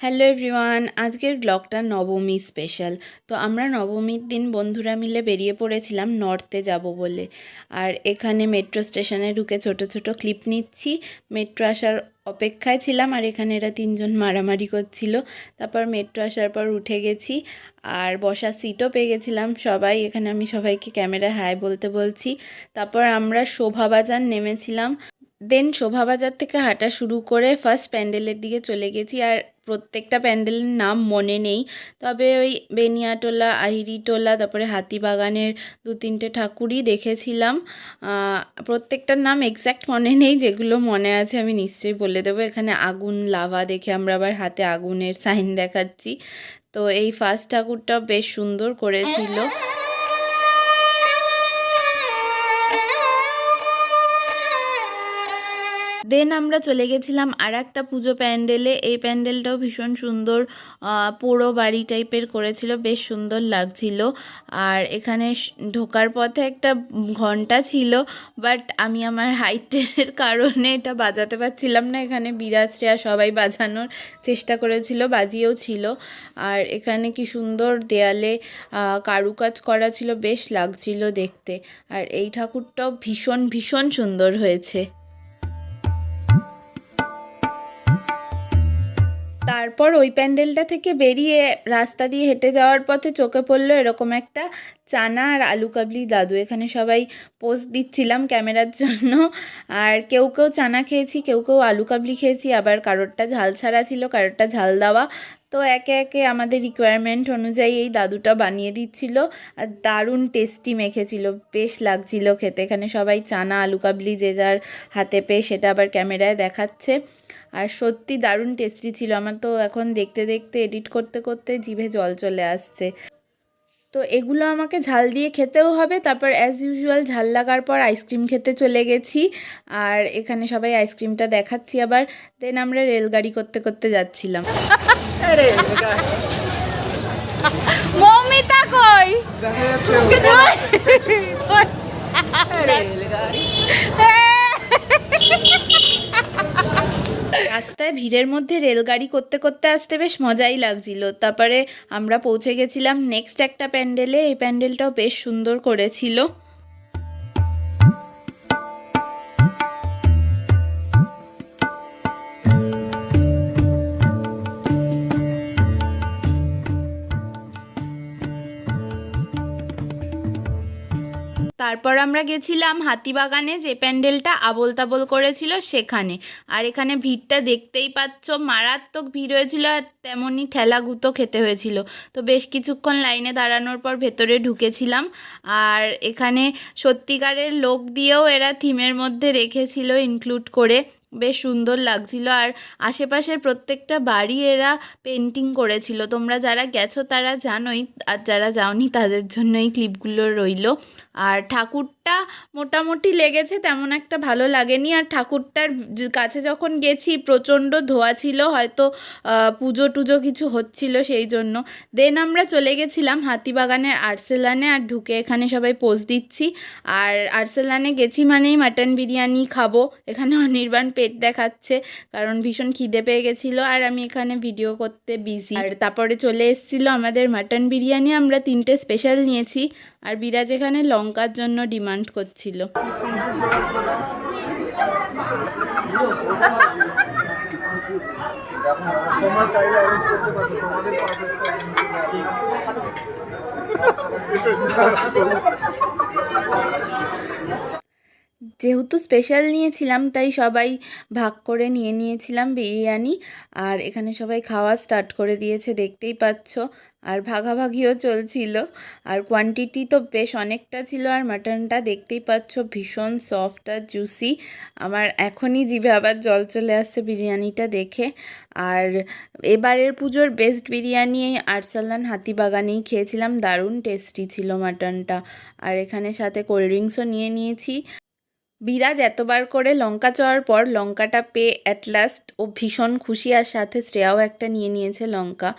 Hello everyone আজকের ব্লগটা নবমী স্পেশাল তো আমরা নবমীর দিন বন্ধুরা মিলে বেরিয়ে পড়েছিলাম নর্থে যাব বলে। আর এখানে মেট্রো স্টেশনে ঢুকে ছোট ছোট ক্লিপ নিচ্ছি। মেট্রো আসার অপেক্ষায় ছিলাম আর এখানে এরা তিনজন মারামারি করছিল। তারপর মেট্রো আসার পর উঠে গেছি আর বসার সিটও পেয়ে গেছিলাম সবাই। এখানে আমি সবাইকে ক্যামেরা হাই বলতে বলছি। তারপর আমরা শোভাবাজার নেমেছিলাম। দেন শোভাবাজার থেকে হাঁটা শুরু করে ফার্স্ট প্যান্ডেলের দিকে চলে গেছি। আর প্রত্যেকটা প্যান্ডেলের নাম মনে নেই। তবে ওই বেনিয়াটোলা, আহিরিটোলা, তারপরে হাতিবাগানের দু তিনটে ঠাকুরই দেখেছিলাম। প্রত্যেকটার নাম এক্স্যাক্ট মনে নেই, যেগুলো মনে আছে আমি নিশ্চয়ই বলে দেবো। এখানে আগুন, লাভা দেখে আমরা আবার হাতে আগুনের সাইন দেখাচ্ছি। তো এই ফার্স্ট ঠাকুরটা বেশ সুন্দর করেছিল। দেন আমরা চলে গেছিলাম আর একটা পুজো প্যান্ডেলে এই প্যান্ডেলটাও ভীষণ সুন্দর পোড়ো বাড়ি টাইপের করেছিল, বেশ সুন্দর লাগছিল। আর এখানে ঢোকার পথে একটা ঘণ্টা ছিল বাট আমি আমার হাইটের কারণে এটা বাজাতে পারছিলাম না। এখানে বিরাজ বিরাজরা সবাই বাজানোর চেষ্টা করেছিল, বাজিয়েও ছিল। আর এখানে কি সুন্দর দেয়ালে কারুকাজ করা ছিল, বেশ লাগছিল দেখতে। আর এই ঠাকুরটাও ভীষণ ভীষণ সুন্দর হয়েছে। তারপর ওই প্যান্ডেলটা থেকে বেরিয়ে রাস্তা দিয়ে হেঁটে যাওয়ার পথে চোখে পড়ল এরকম একটা চানা আর আলু কাবলি দাদু, এখানে সবাই পোজ দিচ্ছিলাম ক্যামেরার জন্য। আর কেউ কেউ চানা খেয়েছি, কেউ কেউ আলু কাবলি খেয়েছি, আবার কারোরটা ঝাল ছাড়া ছিল, কারোরটা ঝাল দেওয়া। তো একে একে আমাদের রিকোয়ারমেন্ট অনুযায়ী এই দাদুটা বানিয়ে দিচ্ছিল আর দারুণ টেস্টি মেখেছিল, বেশ লাগছিল খেতে। এখানে সবাই চানা, আলু কাবলি যে যার হাতে পেয়ে সেটা আবার ক্যামেরায় দেখাচ্ছে। আর সত্যি দারুণ টেস্টি ছিল। আমার তো এখন দেখতে দেখতে এডিট করতে করতে জিভে জল চলে আসছে। তো এগুলো আমাকে ঝাল দিয়ে খেতেও হবে। তারপর অ্যাজ ইউজুয়াল ঝাল লাগার পর আইসক্রিম খেতে চলে গেছি। আর এখানে সবাই আইসক্রিমটা দেখাচ্ছি আবার। দেন আমরা রেলগাড়ি করতে করতে যাচ্ছিলাম। মৌমিতা কই? রাস্তায় ভিড়ের মধ্যে রেলগাড়ি করতে করতে আসতে বেশ মজাই লাগছিল। তারপরে আমরা পৌঁছে গেছিলাম নেক্সট একটা প্যান্ডেলে। এই প্যান্ডেলটাও বেশ সুন্দর করেছিল। তারপর আমরা গেছিলাম হাতিবাগানে, যে প্যান্ডেলটা আবল তাবল করেছিল সেখানে। আর এখানে ভিড়টা দেখতেই পাচ্ছ, মারাত্মক ভিড় হয়েছিল আর তেমনই ঠেলা গুঁতো খেতে হয়েছিল। তো বেশ কিছুক্ষণ লাইনে দাঁড়ানোর পর ভেতরে ঢুকেছিলাম। আর এখানে সত্যিকারের লোক দিয়েও এরা থিমের মধ্যে রেখেছিল ইনক্লুড করে। বেশ সুন্দর লাগছিল। আর আশেপাশের প্রত্যেকটা বাড়ি এরা পেন্টিং করেছিল। তোমরা যারা গেছো তারা জানোই, আর যারা যাওনি তাদের জন্য এই ক্লিপগুলো রইল। আর ঠাকুরটা মোটামুটি লেগেছে, তেমন একটা ভালো লাগেনি। আর ঠাকুরটার কাছে যখন গেছি প্রচণ্ড ধোয়া ছিল, হয়তো পুজো টুজো কিছু হচ্ছিল সেই জন্য। দেন আমরা চলে গেছিলাম হাতিবাগানের আর্সেলানে আর ঢুকে এখানে সবাই পোজ দিচ্ছি। আর আর্সেলানে গেছি মানেই মাটন বিরিয়ানি খাব। এখানে অনির্বাণ পেট দেখাচ্ছে, কারণ ভীষণ খিদে পেয়ে গেছিল আর আমি এখানে ভিডিও করতে বিজি আর তারপরে চলে এসেছিল আমাদের মাটন বিরিয়ানি, আমরা তিনটে স্পেশাল নিয়েছি আর বিরাজ এখানে লঙ্কার জন্য ডিমান্ড করছিল। যেহেতু স্পেশাল নিয়েছিলাম, তাই সবাই ভাগ করে নিয়ে নিয়েছিলাম বিরিয়ানি। আর এখানে সবাই খাওয়া স্টার্ট করে দিয়েছে, দেখতেই পাচ্ছ। আর ভাগাভাগিও চলছিল। আর কোয়ান্টিটি তো বেশ অনেকটা ছিল, আর মাটনটা দেখতেই পাচ্ছ ভীষণ সফট আর জুসি আমার এখনই জিভে আবার জল চলে আসছে বিরিয়ানিটা দেখে। আর এবারের পুজোর বেস্ট বিরিয়ানি এই আরসালান হাতিবাগানেই খেয়েছিলাম, দারুণ টেস্টি ছিল মাটনটা আর এখানে সাথে কোল্ড ড্রিঙ্কসও নিয়ে নিয়েছি। বিরাজ এতবার করে লঙ্কা চাওয়ার পর লঙ্কাটা পেয়ে অ্যাট লাস্ট ও ভীষণ খুশি আর সাথে শ্রেয়াও একটা নিয়ে নিয়েছে লঙ্কা।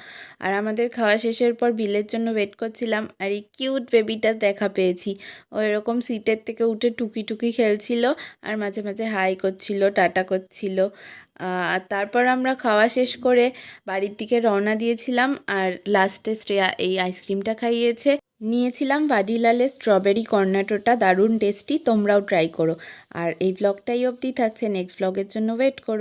আর আমাদের খাওয়া শেষের পর বিলের জন্য ওয়েট করছিলাম আর এই কিউট বেবিটার দেখা পেয়েছি। ও এরকম সিটের থেকে উঠে টুকি টুকি খেলছিল আর মাঝে মাঝে হাই করছিল, টাটা করছিল। আর তারপর আমরা খাওয়া শেষ করে বাড়ির দিকে রওনা দিয়েছিলাম আর লাস্টে শ্রেয়া এই আইসক্রিমটা খাইয়েছে। নিয়েছিলাম ভাডিলালের স্ট্রবেরি কর্নাটোটা, দারুণ টেস্টি, তোমরাও ট্রাই করো। আর এই ব্লগটাই অবধি থাকছে নেক্সট ব্লগের জন্য ওয়েট করো।